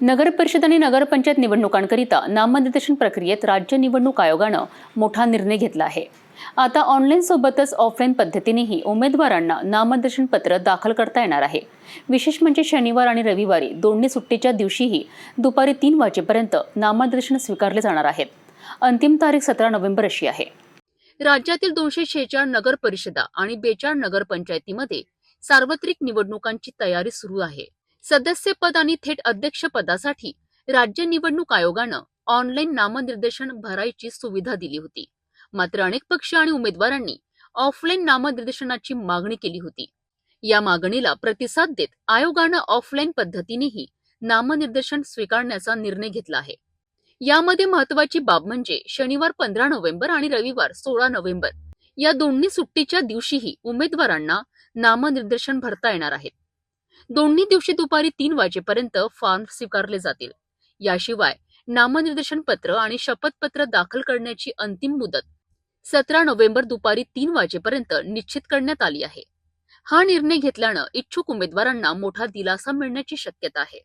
नगर परिषद आणि नगरपंचायत निवडणुकांकरिता नामनिर्देशन प्रक्रियेत राज्य निवडणूक आयोगानं मोठा निर्णय घेतला आहे. आता ऑनलाईन सोबतच ऑफलाईन पद्धतीनेही उमेदवारांना नामनिर्देशन पत्र दाखल करता येणार आहे. विशेष म्हणजे शनिवार आणि रविवारी दोन्ही सुट्टीच्या दिवशीही दुपारी तीन वाजेपर्यंत नामनिर्देशन स्वीकारले जाणार आहेत. अंतिम तारीख सतरा नोव्हेंबर अशी आहे. राज्यातील दोनशे शेहेचाळ नगर परिषदा आणि बेचाळ नगरपंचायतीमध्ये सार्वत्रिक निवडणुकांची तयारी सुरू आहे. सदस्यपद आणि थेट अध्यक्षपदासाठी राज्य निवडणूक आयोगानं ऑनलाईन नामनिर्देशन भरायची सुविधा दिली होती. मात्र अनेक पक्ष आणि उमेदवारांनी ऑफलाईन नामनिर्देशनाची मागणी केली होती. या मागणीला प्रतिसाद देत आयोगानं ऑफलाईन पद्धतीनेही नामनिर्देशन स्वीकारण्याचा निर्णय घेतला आहे. यामध्ये महत्वाची बाब म्हणजे शनिवार पंधरा नोव्हेंबर आणि रविवार सोळा नोव्हेंबर या दोन्ही सुट्टीच्या दिवशीही उमेदवारांना नामनिर्देशन भरता येणार आहेत. दोन्ही दिवशी दुपारी तीन वाजेपर्यंत फॉर्म स्वीकारले जातील. याशिवाय नामनिर्देशन पत्र आणि शपथपत्र दाखल करण्याची अंतिम मुदत सतरा नोव्हेंबर दुपारी तीन वाजेपर्यंत निश्चित करण्यात आली आहे. हा निर्णय घेतल्यानं इच्छुक उमेदवारांना मोठा दिलासा मिळण्याची शक्यता आहे.